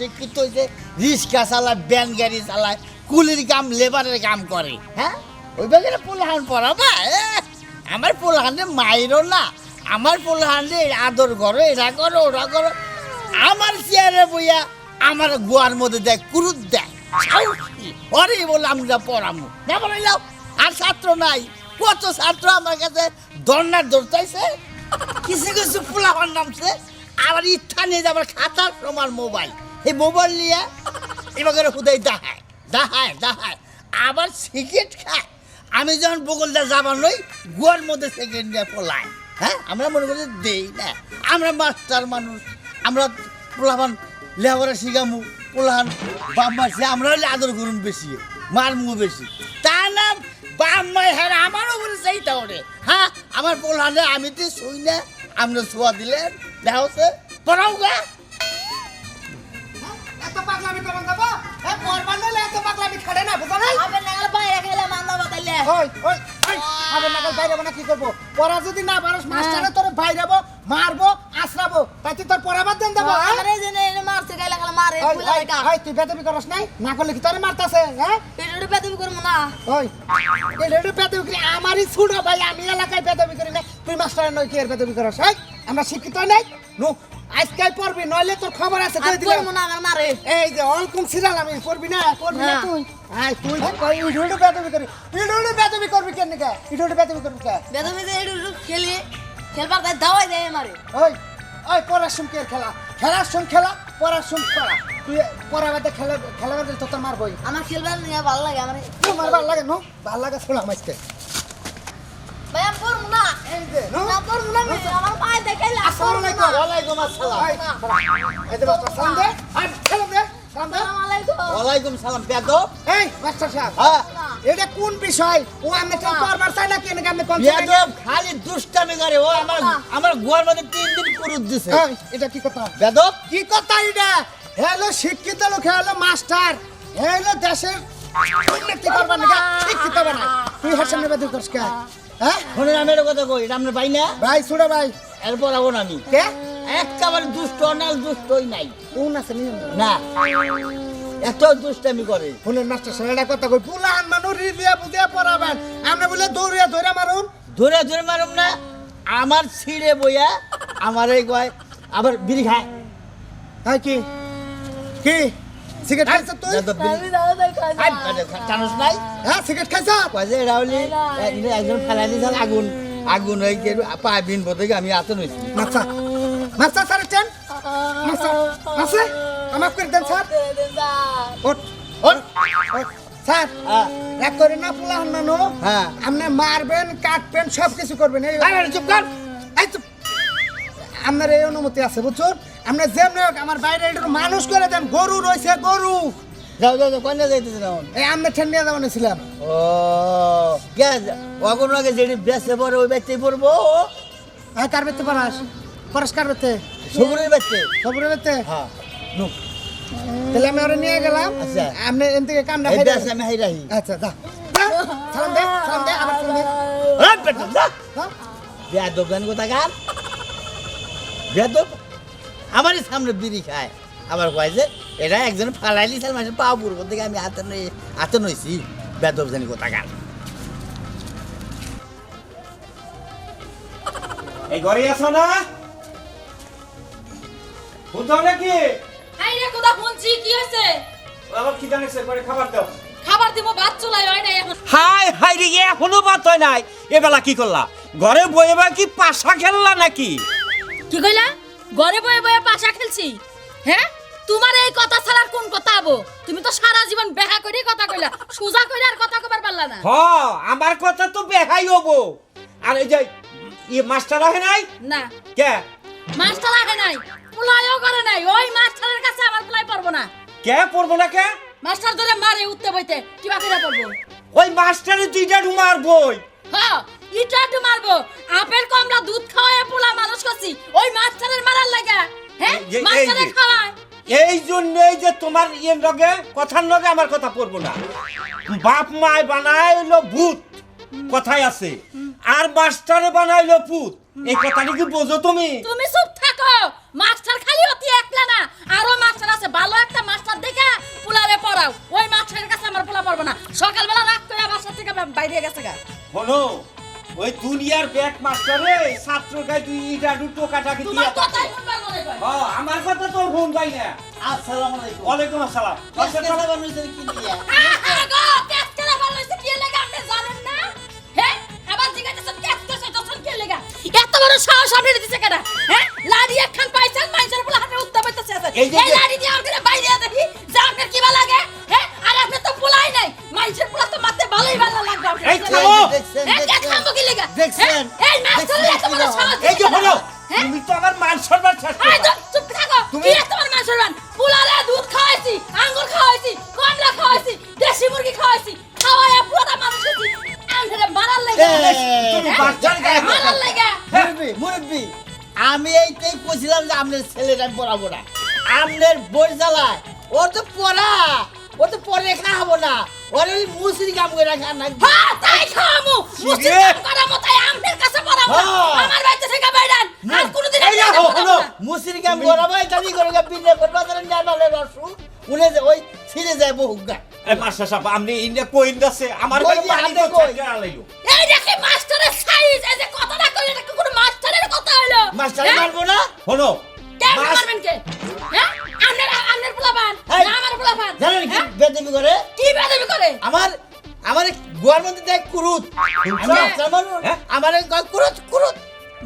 অশিক্ষিত হয়েছে, রিক্সা চালায় ব্যান গাড়ি চালায়, কুলির কাম, লেবারের কাম করে হ্যাঁ? ওই বেগের পোলাহান পড়াবা আমার পোলাহানে মায়েরও না, আমার পোলাহানে আদর করো, এরা করো, ওরা করো। আমার চেয়ারে বইয়া আমার গোয়ার মধ্যে দেয় কুরুত দেয়। সাহসী। ওরে বলে আমরা পড়ামু। না বলে যাও, আর ছাত্র নাই। কত ছাত্র আমার কাছে দন্ডার দৌড়াইছে কিছু কিছু পোলাপান নামছে? আবার ইচ্ছা নিয়ে যাবার খাতার তোমার মোবাইল। এই মোবাইল নিয়ে এবার হুদাই দাহায় দাহায় দাহায়। আবার সিগারেট খায়। আমি যখন বগলটা যাবার নই গোয়ার মধ্যে সেকেন্ড নিয়ে পলাই হ্যাঁ? আমরা মনে করি দেই না। আমরা মাস্টার মানুষ। আমরা পোলাপান লেবারে শিখামু পোলাহান বাপ মাসে আমরা হলে আদর করুন বেশি মারমু বেশি। তার নাম বাপ মাই হ্যাঁ আমারও বলে সেইটা ওরে। হ্যাঁ? আমার পোলাহানে আমি তো শুই না, আমরা শোয়া দিলেন দেখা হচ্ছে। পড়াও গা। করন যাব এ পরবার নইলে এত পাগলামি খাড়ে না বুঝা নাই? আবে নাগাল বাইরে খেলে মান্দা বাতাইলে ওই ওই ওই আবে নাগাল বাইরে না কি করব? পড়া যদি না পারস মাস্টারে তোরে বাইরাবো মারবো আছরাবো তাই তুই তোর পড়াবার দেন দেবো হ্যাঁ? জেনে এনে মারছে গাইলা খালা মারে ওই, বুলা ওই, কা ওই, তুই বেদবি করস নাই? না করলে কি তোরে মারতাছে হ্যাঁ? পেটে পেতে করব না। ওই এই বেদবি করি আমারই ছুড়ো ভাই আমি এলাকায় বেদবি করি না। তুই মাস্টারের নই কি এর বেদবি করস এই? আমরা শিক্ষিত নাই নু আজকাল পড়বি নইলে তোর খবর আছে কই দিলাম? না আমার মারে। এই যে অলকুম সিরিয়াল আমি পড়বি না? পড়বি না না। তুই। আয় তুই কই ইডুডু বেদবি করি। ইডুডু বেদবি করবি কেন কে? ইডুডু বেদবি করবি কে? বেদমি যে এডু খেলি খেলবার তাই দাওয়াই দেয় আমারে। ওই ওই পড়ার সঙ্গে কে খেলা। খেলার সঙ্গে খেলা পড়ার সঙ্গে পড়া। তুই পড়া বাদে খেলা খেলা বাদে তো তোর মারবই। আমার খেলবার নিয়ে ভালো লাগে আমারে। তুই মারবার লাগে নো? ভালো লাগে ছোলা মাইতে ওয়ালাইকুম সালাম এই মাস্টার সাহেব। হ্যাঁ। এটা কোন বিষয়? ও আমি তো পড়বার চাই না কেন আমি কোন বেদব খালি দুষ্টামি করে। ও আমার আমার গোয়ার মধ্যে তিন দিন পুরুত দিছে। এটা কি কথা? বেদব কি কথা এটা? হ্যালো শিক্ষিত লোক হ্যালো মাস্টার। হ্যালো দেশের উন্নতি করবার না শিক্ষিত বানা তুই করছ কে? হ্যাঁ? শোনেন আমি কথা কই আমরা পাই না? ভাই সুরে ভাই। এরপর আবো না আমি। কে? একেবারে দুষ্ট না দুষ্টই নাই। কোন আছে না। এত দুষ্টামি করে। ফোনের মাস্টার সাহেব কথা কই পুলান মানুষ রিলিয়া বুঝিয়া পড়াবেন। আমরা বলে দৌড়িয়া ধরে মারুন। ধরে ধরে মারুম না। আমার ছিঁড়ে বইয়া আমার এই কয় আবার বিড়ি খায়। হ্যাঁ কি? কি? সিগারেট খাইছ তুই? বেদব আমি দাও দেখাই আই, জানোস নাই? হ্যাঁ সিগারেট খাইছ? একজন আগুন আগুন আমি মাস্টার মাস্টার স্যার মাস্টার আছে? আমাকে করে দেন স্যার। স্যার। হ্যাঁ। করে না পোলা হান্নানো হ্যাঁ। আপনি মারবেন কাটবেন সব কিছু করবেন এই চুপ কর। এই চুপ। আপনার এই অনুমতি আছে বুঝছেন আপনি যেমনি হোক আমার বাইরে মানুষ করে দেন গরু রয়েছে গরু। যাও যাও যাও কন্যা যাইতেছে না এখন? এই আপনি ঠেন্ডিয়া যাওয়ানো ছিলাম। ও কে অগুন আগে যেটি বেসে পড়ে ওই ব্যক্তি পড়ব। হ্যাঁ কার বেতে পড়াস? পড়াস কার বেতে সবুরের ব্যক্তি হ্যাঁ নু তাহলে আমি ওরা নিয়ে গেলাম। আচ্ছা। আপনি এন থেকে এই খাই আমি হাই রাহি আচ্ছা যা। সালাম দে সালাম দে আবার সালাম দে। এই বেটা, যা। বেয়াদব জানি কোথাকার? বেয়াদব? আমারই সামনে বিড়ি খায়। আবার কয় যে এটা একজন ফালাইলি সাল মাসে পাও পূর্ব থেকে আমি হাতে নই হাতে নইছি বেদব জানি কোথাকার। এই ঘরে আছো না? বুঝছ নাকি? হাই রে কোথা শুনছি কি হয়েছে? আমার খিদা নেছে করে খাবার দাও। খাবার দিব ভাত চলাই হয় না এখন। হাই হাই রে এখনও বাত হয় নাই। এবেলা কি করলা? ঘরে বয়ে বা কি পাশা খেললা নাকি? কি কইলা? ঘরে বয়ে বয়ে পাশা খেলছি। হ্যাঁ? তোমার এই কথা ছাড়ার কোন কথা আবো তুমি তো সারা জীবন বেহা করে কথা কইলা। সুজা কইরা আর কথা কবার পারলা না। হ আমার কথা তো বেহাই হব। আর এই যে ই মাস্টার আহে নাই? না। কে? মাস্টার আগে নাই। পোলাইও করে নাই। ওই মাস্টারের কাছে আমার পোলাই পারব না। কে পড়ব না কে? মাস্টার ধরে মারে উঠতে বইতে। কিবা করে পারব ওই মাস্টারে দুইটা ঢুমার বই হ্যাঁ ইটা একটু মারবো। আপেল কমলা দুধ খাওয়ায় পোলা মানুষ করছি। ওই হ্যাঁ এই যে- জন্যই যে তোমার ইয়ের লগে কথার লগে আমার কথা পড়ব না। বাপ মায় বানাইলো ভূত কথাই আছে। আর মাস্টারে বানাইলো ভূত এই কথাটা কি বোঝো তুমি? তুমি চুপ থাকো। মাস্টার খালি অতি একলা না। আরও মাস্টার আছে ভালো একটা মাস্টার দেখে পোলারে পড়াও। ওই মাস্টারের কাছে আমার পোলা পড়ব না। সকালবেলা রাগ করে বাসা থেকে বাইরে গেছে গা। হলো ওই দুনিয়ার ব্যাক মাস্টারে ছাত্র গাই তুই ইটা দুটো কাটাকি তোমার দিয়া মনে ও, আমার কথা তোর ফোন যাই না আসসালামু আলাইকুম ওয়ালাইকুম আসসালাম কেসকে সালাম হইছে কি দিয়া আপনি? এত বড় সাহস আপনি দিছে কেডা? হ্যাঁ? লাড়ি একখান পাইছেন, মানুষের পোলা হাতে উঠতে পাইতেছে এই লাড়ি দিয়ে বাইরে দেখি, যে আপনার কি ভালো লাগে? হ্যাঁ? আর আপনার তো পোলাই নাই। মানুষের পোলা তো মারতে ভালোই ভালো লাগবে। কে লেগা? দেখছেন? হ্যাঁ? এই মাস্টারের এত বড় সাহস এই যে হলো হ্যাঁ? তুমি তো আমার মান সম্মান শেষ এই চুপ- চুপ থাকো। তুমি- তোমার মান সম্মান? পোলারে দুধ খাওয়াইছি, আঙ্গুর খাওয়াইছি, কমলা খাওয়াইছি, দেশি মুরগি খাওয়াইছি, খাওয়াইয়া পুরোটা মানুষ হইছি। আঙ্গুরে মারার লাগে। তুমি হ্যাঁ? বাচ্চার গায়ে মারার দাও। মুরব্বি মুরব্বি আমি এইটাই কইছিলাম যে আপনার ছেলেটা আমি পড়াবো না আপনার বই জ্বালায় ওর তো পড়া ও তো পরে খাব না ওর মুসরি কাম করে রাখা না হ্যাঁ, তাই খাওয়ামু। মুসলিম রে। কাম করার মতোই আমনের কাছে পড়াবো না। হ্যাঁ। আমার বাড়িতে থেকে বাইরান। আর কোনোদিন এই আপনাকে হলো, হলো। না। মুসরি কাম করাবো এটা নি করে বিনে করবা তাহলে নেবালে রসু উনে যে ওই ছিঁড়ে যায় বহুগা এই মাস্টার সাহেব আপনি ইন্ডিয়া কইন দাসে আমার বাড়ি পানি তো? ছেড়ে আলাইলো এই দেখি মাস্টারের সাইজ, এই যে কথাটা কইলে এটা কি মাস্টারের কথা হইল? মাস্টার হ্যাঁ? মারবো না হলো কেন কে? হ্যাঁ? আপনার আপনার পোলাপান, না আমার পোলাপান? জানেন কি? করে কি বেয়াদবি করে? আমার আমার গোয়ার মধ্যে দেখ কুরুত আমি। মাস্টার মানুষ? আমার কুরুত কুরুত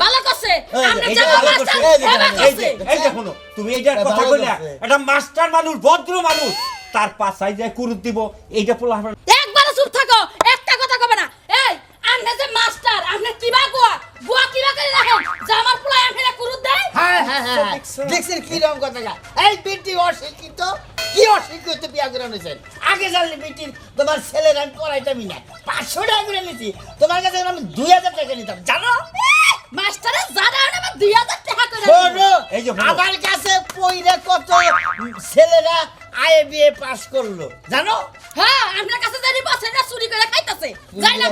ভালো করছে। এই যে, আপনার এই যে জামাই ভালো মাস্টার, এই যে, এ ভালো এই যে করছে। এই যে শোনো তুমি এইটার এ কথা কইলা। এটা মাস্টার মানুষ ভদ্র মানুষ তার পাশায় যায় কুরুত দিব এইটা পোলা একবারে চুপ থাকো একটা কথা কবে না আপনি যে মাস্টার আপনি কিবা গোয়া? গোয়া কিবা করে রাখেন? যে আমার পোলা আপনি কুরুত দেয়? হ্যাঁ হ্যাঁ হ্যাঁ দেখছেন কি রকম কথা? এই বেটি অশিক্ষিত কি অশিক্ষিত বিয়া করে নিয়েছেন আগে জানলে বেটির তোমার ছেলের আমি পড়াইতামই না। পাঁচশো টাকা করে নিছি তোমার কাছে আমি দুই হাজার টাকা নিতাম জানো? মাস্টারে জানা আমার দুই হাজার টাকা করে এই যে আমার কাছে পইরা কত ছেলেরা আয়ে বিয়ে পাস করল জানো? হ্যাঁ আপনার কাছে জানি বছরটা চুরি করে খাইতাছে। যাই না।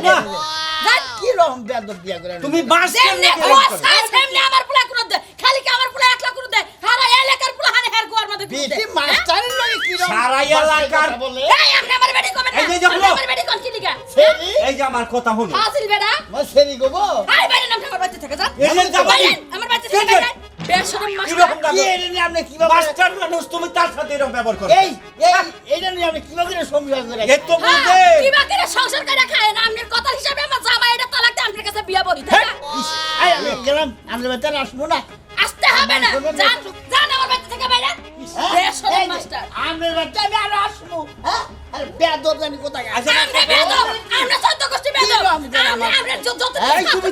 কি রকম বেদব বিয়া করে তুমি? মাস্টার যেমনি গোয়া সাইজ আমার পোলা কুরুত দেয় খালি কি আমার পোলা একলা কুরুত দেয় সারা এলাকার পোলা হানে হের গোয়ার মধ্যে বেটি হ্যাঁ? মাস্টারের লগে কি রকম সারা এলাকার- বলে? এই আপনি আমার বেটি কবেন না? এই যে যে আমার বেটি কোন কি লিগা? এই যে আমার কথা হলো হাসিল বেড়া মই সেরি গো আই বাইরে নাম আমার বাড়িতে থেকে যান এই যে যাব। আমার বাড়িতে থেকে এই যে- মাস্টার। কীরকম কি লাগল? এটা নিয়ে আপনি কীভাবে মাস্টার মানুষ তুমি তার সাথে এরকম ব্যবহার করো। এই এই এটা নিয়ে আপনি কীভাবে সংসার করে এ তো হ্যাঁ, বুঝে। কিবা করে সংসার করে খায় না? আপনার কথা হিসাবে আমার জামাই এটা তালাক দিয়ে আপনার কাছে বিয়া বহি তাই না? এই আমি গেলাম আমরা বেতার আসব না। আসতে হবে না। যান যান আমার বাড়িতে থেকে বাইরে। হ্যাঁ? যে, মাস্টার। আমরা বাচ্চা আমি আরও আসব। হ্যাঁ? আর বেদব জানি কোথায় গেছে? আমরা বেদব আমরা সদ্য গোষ্ঠী বেদব কি রকম বেদব? আমরা আমরা যত যত এই, তুমি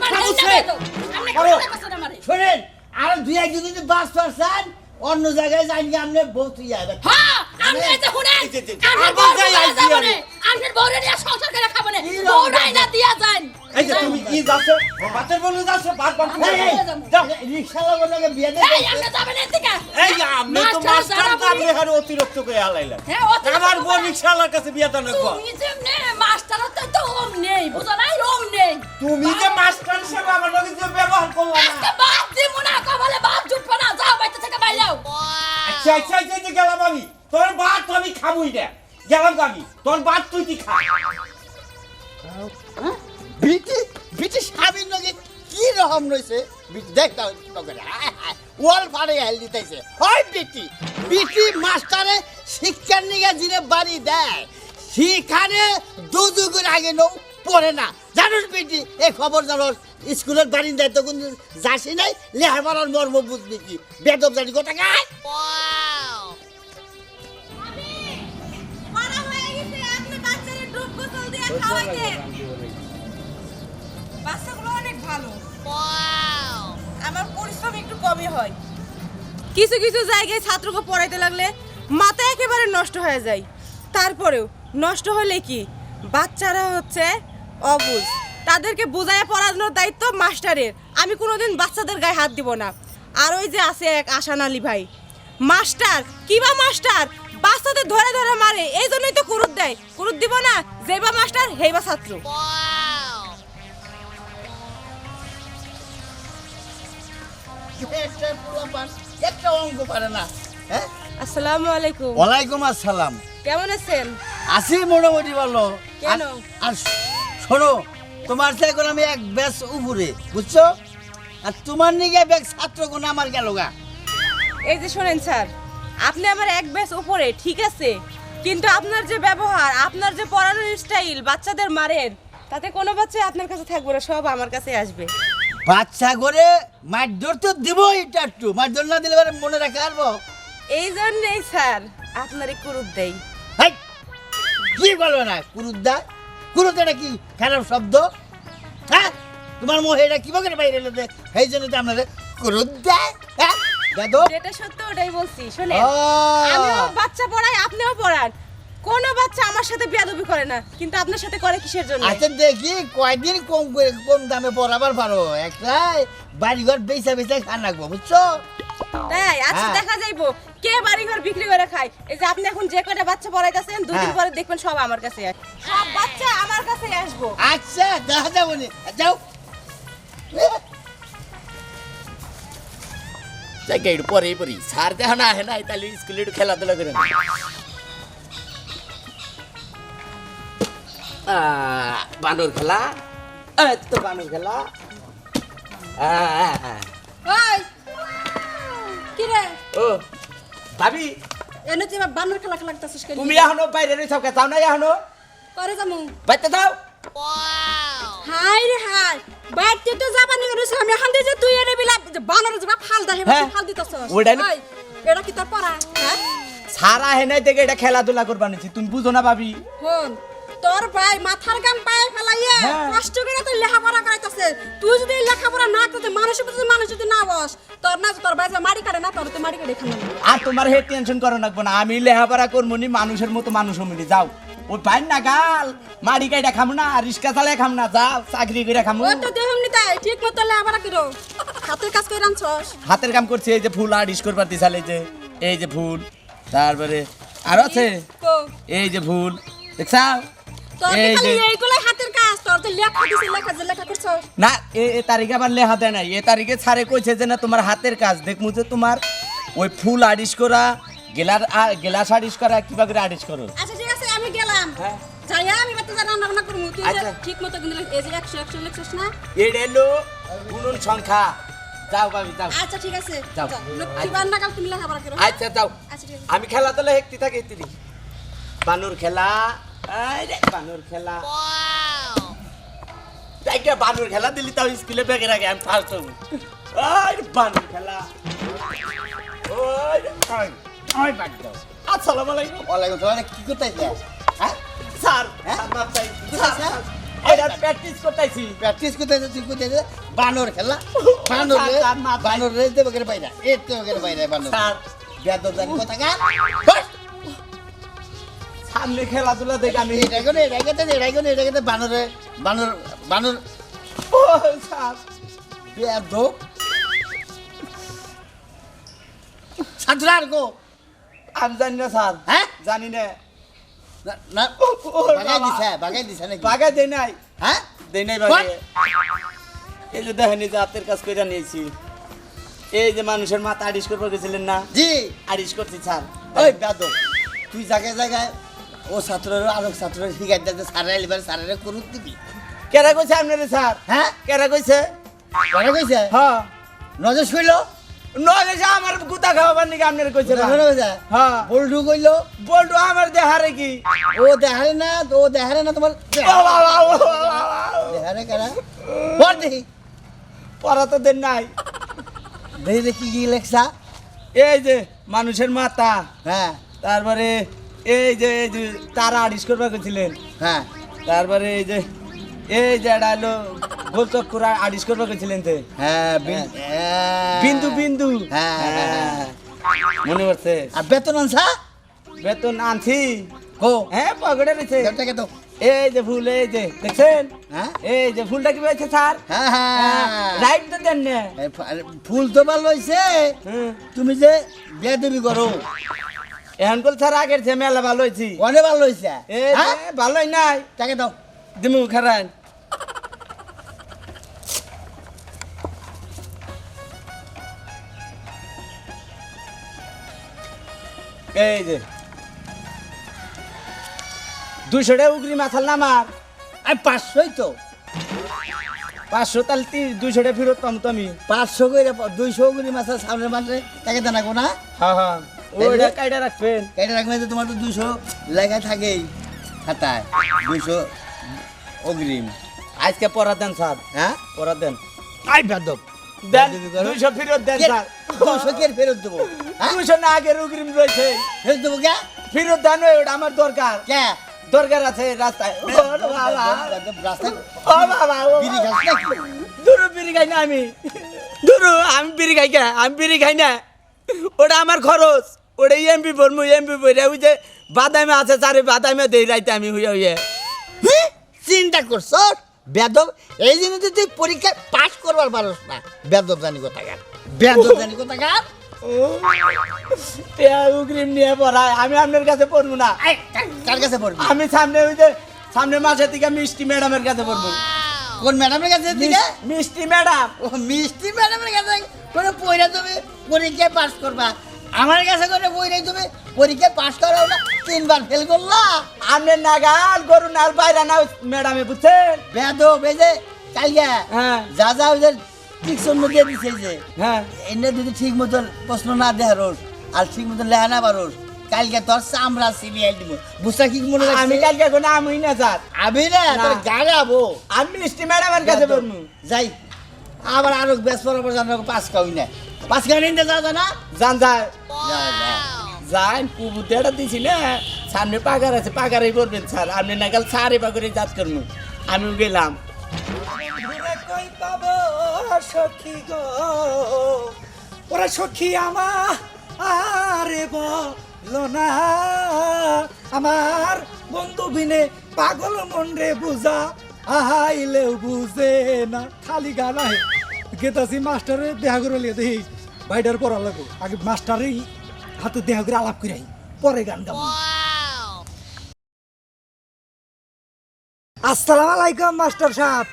আপনি কথা কথা মারে শোনেন আর দুই একজন যদি বাস পারছেন অন্য জায়গায় যাইনি আপনি বহুত ইয়া হ্যাঁ আমরা এই যে শুনেন আবার বউরে যাই যাব। না আমরা বউরে নিয়ে সংসার করে খাব না। কি রকম বউরাই না দিয়া যান এই যে তুমি কি যাচ্ছে? বাতের বলে যাচ্ছে? এই, এই, চলে যাও। রিক্সা লাগানোকে বিয়ে দিয়ে এই আমরা যাবেন এর থেকে এই আপনি তো মাস্টার আপনি এখানে অতিরিক্ত করে হালাইলেন। হ্যাঁ, আমার হালাই- রিক্সাওয়ালার কাছে বিয়ে দান তুমি যেমনে তো আমি না গেলাম আমি তোর ভাত তুই কি খা? বিটি বিটি স্বামীর লগে কি রকম রয়েছে? বিটি দেখ দাও কিবা করে হায়, ওয়াল ফাড়ে হেল দিতেছে। বিটি বিটি মাস্টারে শিক্ষার জিনে বাড়ি দেয়। সেখানে দু আগে নৌ পড়ে না। জানোস বিটি এই খবর জানোস স্কুলের বাড়ি দেয় তখন যাসি নাই লেহাবার মর্ম বুঝবি কি বেদব জানি কথা গায় আমার পরিশ্রম একটু কমই হয়। কিছু কিছু জায়গায় ছাত্রকে পড়াইতে লাগলে মাথা একেবারে নষ্ট হয়ে যায়। তারপরেও নষ্ট হলে কি? বাচ্চারা হচ্ছে অবুঝ তাদেরকে বোঝায় পড়ানোর দায়িত্ব মাস্টারের। আমি কোনোদিন বাচ্চাদের গায়ে হাত দিব না। আর ওই যে আছে এক আশান আলী ভাই। মাস্টার কিবা মাস্টার? বাচ্চাদের ধরে ধরে মারে এই জন্যই তো কুরুত দেয়। কুরুত দিব না যেবা মাস্টার হেইবা ছাত্র। একটা অঙ্ক পারে না হ্যাঁ? আসসালামু আলাইকুম। ওয়ালাইকুম আসসালাম। কেমন আছেন? আছি মোটামুটি ভালো। কেন? আর- শোনো তোমার থেকে এখন আমি এক ব্যাস উপরে বুঝছ? আর তোমার নিগে ব্যাগ ছাত্র কোন আমার গেল গা। এই যে শোনেন স্যার। আপনি আমার এক ব্যাচ উপরে ঠিক আছে? কিন্তু আপনার যে ব্যবহার আপনার যে পড়ানোর স্টাইল বাচ্চাদের মারেন তাতে কোনো বাচ্চা আপনার কাছে থাকবে না সব আমার কাছে আসবে। বাচ্চা করে মারধর তো দিব এটা একটু। মারধর না দিলে এবারে মনে রাখে আরবো এই জন্যই স্যার আপনার কুরুপ দেই। হাই! কি বলবে না কুরুদ্দা কুরুদ এটা কি খারাপ শব্দ? হ্যাঁ? তোমার মোহে এটা কি বকে বাইরে এলে সেই জন্য তো আপনাদের কুরুদ্দা হ্যাঁ? বেদব? যেটা সত্য ওটাই বলছি শোনেন। আমিও বাচ্চা পড়াই আপনিও পড়ান। কোন বাচ্চা আমার সাথে বিয়াদবি করে না কিন্তু আপনার সাথে করে কিসের জন্য? আচ্ছা দেখি কয়দিন কম করে কম দামে পড়াবার পারো? একটা বাড়িঘর বেচা বেচা খান রাখব বুঝছ? তাই আচ্ছা হ্যাঁ। দেখা যাইবো। কে বাড়ি ঘর বিক্রি করে খায়? এই যে আপনি এখন যে কয়টা বাচ্চা পড়াইতেছেন দুদিন হ্যাঁ। পরে দেখবেন সব আমার কাছে সব বাচ্চা আমার কাছে আসব। আচ্ছা দেখা যাব যাও। জায়গা একটু পরেই পড়ি স্যার দেখো না আহে নাই তাহলে স্কুলে একটু খেলাধুলা করে নি। আহ, বানর খেলা এই তো বানর খেলা আহ, আহ, আহ। ওই কি রে ও ভাবি এনে তুই এবার বানর খেলা খেলা করতেছিস কেন তুমি এখনও বাইরে রয়েছ কে যাও না এখনও করে যামু বাইতে যাও হাই রে হাই বাইতে তো করিস আমি এখান থেকে তুই এনে বানর যাবা ফাল হ্যাঁ। ফাল এটা কি তোর পড়া? হ্যাঁ? এটা খেলাধুলা করবা নিছি তুমি বুঝো না ভাবি। হন তোর ভাই মাথার গাম পায়ে ফেলাইয়া হ্যাঁ। কষ্ট করে তুই লেখাপড়া করাইতেছে। তুই যদি লেখাপড়া না করতে মানুষের প্রতি মানুষ যদি না বস তোর না তোর ভাই যে মারি কাটে না তোর তো মারি কাটে আর তোমার হে টেনশন করো না। আমি লেহাপড়া করব নি মানুষের মতো মানুষ হমিনি যাও। ওই পাইন না গাল মাড়ি কাইটা খামু না খাম না যাও চাকরি করে খামু। তো দেহমনি তাই ঠিক মতো হাতের কাজ করে আনছস? হাতের কাম করছি এই যে ফুল এই যে এই যে ফুল তারপরে আর আছে? এই যে ফুল যে যে না এ এ তারিখে আবার লেহা দেয় নাই। এ তারিখে ছাড়ে কইছে যে না তোমার হাতের কাজ। দেখমু যে তোমার ওই ফুল আড়িস করা গেলার গেলাস আড়িস করা করে আড়িস করো। হ্যাঁ। যাইয়া আমি বাচ্চা যা রান্না বান্না করব। তুই যে আচ্ছা। ঠিক মতো কিন্তু লেখ- এই যে একশো একশো লেখছিস না? এটা এলো গুণন সংখ্যা। যাও বাবি যাও। আচ্ছা ঠিক আছে। যাও। যা, লক্ষ্মী বান্না কাল তুমি লেখাপড়া করো আচ্ছা যাও। আচ্ছা ঠিক আছে। আমি খেলা তোলা হেঁকতে থাকি হেঁকতে বানুর খেলা। বানুর খেলা। একটা বানুর খেলা দিলি তাও স্কুলে ব্যাগে রাখে আমি ফার্স্ট হব বানুর খেলা। ওই রে, ওই, ওই বাদ দাও। আসসালামু আলাইকুম। ওয়ালাইকুম সালাম কি করতেছে? হ্যাঁ? স্যার হ্যাঁ? স্যার মাপ চাই। Sir, sir sir. এটা প্র্যাকটিস করতেছি। প্র্যাকটিস করতেছে তুই করতেছে। বানর খেলা। বানর। বানর রে দেবে করে বাইরা। করে বাইরা বানর। স্যার। বেদব জানি কথা গা সামনে খেলাধুলা দেখে আমি এটা কোন এটা কেটে এটা বানরে বানর বানর। ও স্যার। বেদব ছাত্র আর গো। আমি জানি না স্যার। হ্যাঁ? জানি না। না, না। বাগাই দিছে বাগাই দিছে নাকি? বাগা দেই নাই। হ্যাঁ? দেই নাই বাগে এই যে দেখেন যে হাতের কাজ করে নিয়েছি। এই যে মানুষের মাথা আড়িস করব গেছিলেন না? জি। আড়িস করছি স্যার। ওই তুই জায়গায় জায়গায় ও ছাত্রের আরও ছাত্র শিখাই দিতে সারা এলিবার সারা করুক দিবি। কেরা কইছে আপনারে স্যার? হ্যাঁ? কেরা কইছে? কেন কইছে? হ্যাঁ। নজর শুইল? নয় যে আমার গুতা খাওয়াবার নাকি আপনারে কইছে না হ্যাঁ। কইলো আমার দেহারে কি? ও না ও না তোমার কারা? পর দেখি। পড়া তো দেন নাই। দেখি দেখি কি লেখছা এই যে মানুষের মাথা। হ্যাঁ। তারপরে এই যে এই যে তারা আড়িস করবা গেছিলেন হ্যাঁ। তারপরে এই যে এই যে এটা হলো চক্কর আড়িস করবা গেছিলেন তো। হ্যাঁ হ্যাঁ। বিন্দু বিন্দু। হ্যাঁ, হ্যাঁ, হ্যাঁ। মনে পড়ছে। আর বেতন আনছা? বেতন আনছি। কো? হ্যাঁ পকেটে রয়েছে। টাকা তো এই যে ফুল এই যে দেখছেন? হ্যাঁ। এই যে ফুলটা কি হয়েছে স্যার? হ্যাঁ হ্যাঁ। রাইট তো দেন ফুল তো ভালো হয়েছে। তুমি যে বেদবি করো। এখন কল স্যার আগের চেয়ে মেলা ভালো হয়েছি অনেক ভালো হয়েছে হ্যাঁ? ভালোই নাই। তাকে দাও। দিমু খারান। এই যে। দুইশো টাকা উগরি মাথাল না আমার আর পাঁচশোই তো। পাঁচশো তাহলে দুইশো টাকা ফেরত পাম তো আমি। পাঁচশো করে দুইশো করে মাসে সামনের মাসে তাকে জানাব না? হ্যাঁ হ্যাঁ ওইটা কাইটা রাখবেন। এটা রাখলে তো তোমার তো দুশো লেখা থাকেই খাতায়। দুশো অগ্রিম আজকে পড়া দেন স্যার হ্যাঁ? পড়া দেন। আই বেদব। দেন দুইশো ফেরত দেন স্যার। দুশো কে ফেরত দেবো। হ্যাঁ? না উগ্রিম রয়েছে। ফেরত দেবো কে? ফেরত দেন ওটা আমার দরকার। কে? দরকার আছে রাস্তায়। ও বাবা। রাস্তায়? ও বাবা বিড়ি খাস নাকি? দুরু বিড়ি খাই না আমি। দুরু আমি বিড়ি খাই কে? আমি বিড়ি খাই না। ওটা আমার খরচ। ওটা এমপি পড়মু এমপি পড়ে ওই যে বাদামে আছে চারে বাদামে দেই রাইতে আমি হইয়া হইয়া। হ্যাঁ? চিন্তা করছ? বেদব এই জন্য তুই পরীক্ষায় পাশ করবার পারস না। বেদব জানি কথা কোথাকার। বেদব জানি কোথাকার নিয়ে পড়ায় আমি আপনার কাছে পড়ব না। কার- কাছে পড়বি? আমি সামনে ওই যে সামনে মাসের থেকে মিষ্টি ম্যাডামের কাছে পড়ব। কোন ম্যাডামের কাছে মিষ্টি ম্যাডাম। ও মিষ্টি ম্যাডামের কাছে? করে পড়া তুমি পরীক্ষায় পাস করবা? আমার কাছে করে তুমি পরীক্ষায় পাস করাও না তিনবার ফেল করলা? আপনার নাগাল গরু নাল বাইরা না ম্যাডামে বুঝছেন? বেদব এই যে কালকে হ্যাঁ। যা যা ওই দিয়ে দিছে যে হ্যাঁ। এনে যদি ঠিক মতন প্রশ্ন না দেয় আর ঠিক মতন না পারোস কালকে তোর চামড়া সিলিয়াই দিব। বুঝছা কি মনে আমি কালকে কোনো আমি না স্যার। আবি না তোর না। গাড়াবো আমি মিষ্টি ম্যাডামের কাছে যাই। আবার আরও বেশ পর জানো খাওয়াই না। খাওয়াই নিতে যাও না জান যায় দিছি না। সামনে পাগার আছে পাগারেই করবেন স্যার। আপনি নাগাল সারে পাগরে জাত করব আমিও গেলাম। সখী গো ওরা সখী আমা আরে বলো না। আমার বন্ধু বিনে পাগল মন রে বুঝা আহাইলেও বুঝে না খালি গান আহে গেতাছি মাস্টারে দেখা করে লিয়ে দেখি বাইডার পড়া লাগো আগে মাস্টারেই হাতে দেখা করে আলাপ করে পরে গান গাবো। আসসালামু আলাইকুম মাস্টার সাহেব।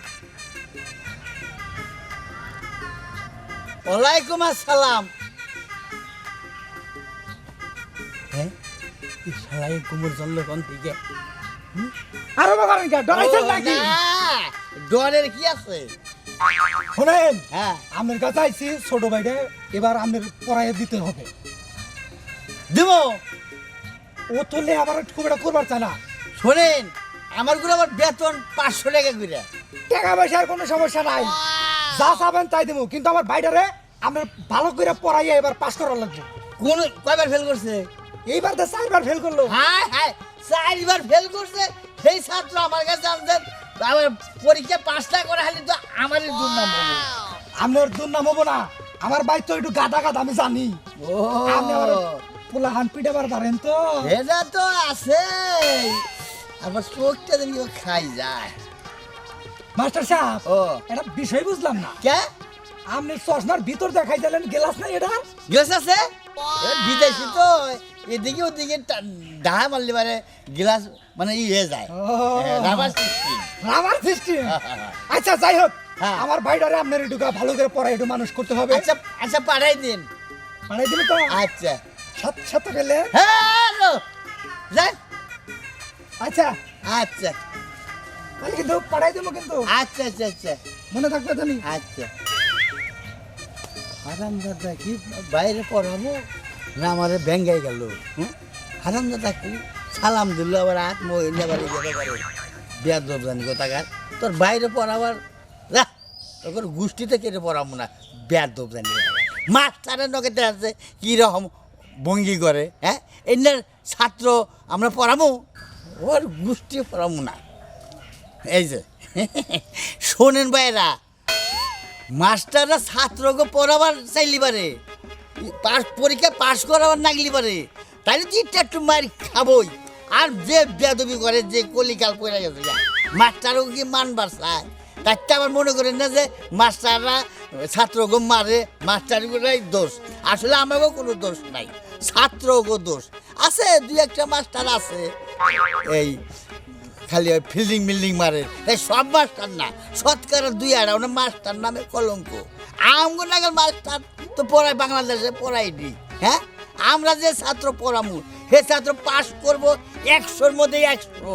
ওয়ালাইকুম আসসালাম। হ্যাঁ শালাই কুমুর জল্ল কোন থেকে আরে ডরাইছেন নাকি? ডরের কি আছে? শুনেন হ্যাঁ। আমের কাছে আইছি ছোট ভাইটা এবার আমের পড়াইয়া দিতে হবে। দিব? ও তুললে আবার খুব একটা করবার চায় না। শোনেন আমারগুলো আবার বেতন পাঁচশো টাকা করে টাকা পয়সার কোনো সমস্যা নাই। যা চাবেন তাই দেবো কিন্তু আমার ভাইটারে আমরা ভালো করে পড়াইয়া এবার পাস করার লাগবে। কোন কয়বার ফেল করছে? এইবার তো চারবার ফেল করল। হ্যাঁ হ্যাঁ চারবার ফেল করছে? সেই ছাত্র আমার কাছে জানতেন আবার পরীক্ষা পাঁচটা করে হালি তো আমারই দুর্নাম হবে। আমার দুর্নাম হব না। আমার ভাই তো একটু গাদা গাদা আমি জানি। ও। আমার পোলা হান পিঠে বার পারেন তো। এটা তো আছে আবার চোখটা যেন খাই যায়। মাস্টার সাহেব ও। এটা বিষয় বুঝলাম না। কে? আপনি চশমার ভিতর দেখাই দিলেন গেলাস না এটা? গ্লাস আছে? বিদেশি তো এদিকে ওদিকে ডাহা মারলে পারে গ্লাস মানে ই হয়ে যায়। ও। রাবার সিস্টেম আমার সিস্টেম আচ্ছা যাই হোক হ্যাঁ। আমার ভাইটারে আপনার একটু ভালো করে পড়াই একটু মানুষ করতে হবে। আচ্ছা আচ্ছা পাঠাই দিন। পাঠাই দিবি তো? আচ্ছা। সাথে সাথে পেলে হ্যালো যাই। আচ্ছা। আচ্ছা। কিন্তু পাঠাই দেবো কিন্তু। আচ্ছা আচ্ছা আচ্ছা। মনে থাকবে জানি আচ্ছা। কি বাইরে পড়াবো? না আমার ব্যাঙ্গাই গেল। হারামদাদা কি? সালাম দিল আবার হাত মহিলা বাড়ি যেতে পারে বিয়ার দোকান কোথাকার তোর বাইরে পড়াবার যা তোর গোষ্ঠীতে কেটে পড়াবো না বিয়ার দোকান মাস্টারের নগেতে আছে কীরকম ভঙ্গি করে হ্যাঁ? এনে ছাত্র আমরা পড়াবো? ওর গোষ্ঠী পড়াবো না। এই যে। শোনেন বাইরা মাস্টাররা ছাত্রকে পড়াবার চাইলি পারে পরীক্ষা পাশ করাবার নাগলি পারে, তাইলে তো একটু মার খাবই। আর যে বেদবি করে, যে কলিকাল পড়ে গেছে মাস্টারও কি মানবার চায়? তাতে আবার মনে করেন না যে মাস্টাররা ছাত্রকে মারে, মাস্টারগুলোই দোষ। আসলে আমারও কোনো দোষ নাই ছাত্রগো দোষ। আছে দুই একটা মাস্টার আছে, এই খালি ওই ফিল্ডিং মিল্ডিং মারে। এই সব মাস্টার না সৎকারের দুই আড়া ওনার মাস্টার নামে কলঙ্ক। আমগো নাগাল মাস্টার তো পড়াই বাংলাদেশে পড়াই নি হ্যাঁ? আমরা যে ছাত্র পড়ামু, সে ছাত্র পাশ করব, একশোর মধ্যে একশো।